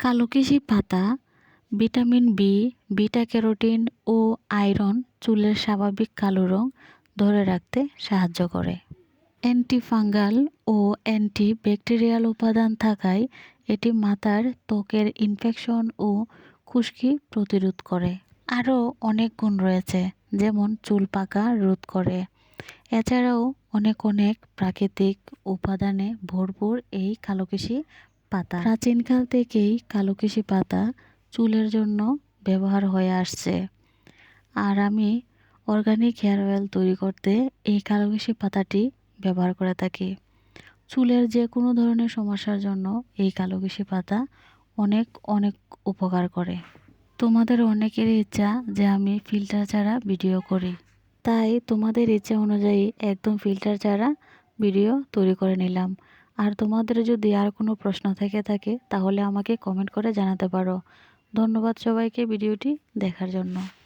কালোকিশি পাতা, vitamin B beta carotene ও iron চুলের স্বাভাবিক কালো রং ধরে রাখতে সাহায্য করে। অ্যান্টিফাঙ্গাল ও অ্যান্টি ব্যাকটেরিয়াল উপাদান থাকায় এটি মাথার ত্বকের ইনফেকশন ও খুশকি প্রতিরোধ করে। আরও অনেক গুণ রয়েছে, যেমন চুল পাকা রোধ করে। এছাড়াও অনেক অনেক প্রাকৃতিক উপাদানে ভরপুর এই কালোকেশি পাতা। প্রাচীনকাল থেকেই কালোকেশি পাতা চুলের জন্য ব্যবহার হয়ে আসছে। আর আমি অর্গানিক হেয়ার অয়েল তৈরি করতে এই কালোকেশি পাতাটি ব্যবহার করে থাকি। চুলের যে কোনো ধরনের সমস্যার জন্য এই কালোকেশি পাতা অনেক অনেক উপকার করে। তোমাদের অনেকেরই ইচ্ছা যে আমি ফিল্টার ছাড়া ভিডিও করি। তাই তোমাদের ইচ্ছা অনুযায়ী একদম ফিল্টার ছাড়া ভিডিও তৈরি করে নিলাম। আর তোমাদের যদি আর কোনো প্রশ্ন থেকে থাকে, তাহলে আমাকে কমেন্ট করে জানাতে পারো। ধন্যবাদ সবাইকে ভিডিওটি দেখার জন্য।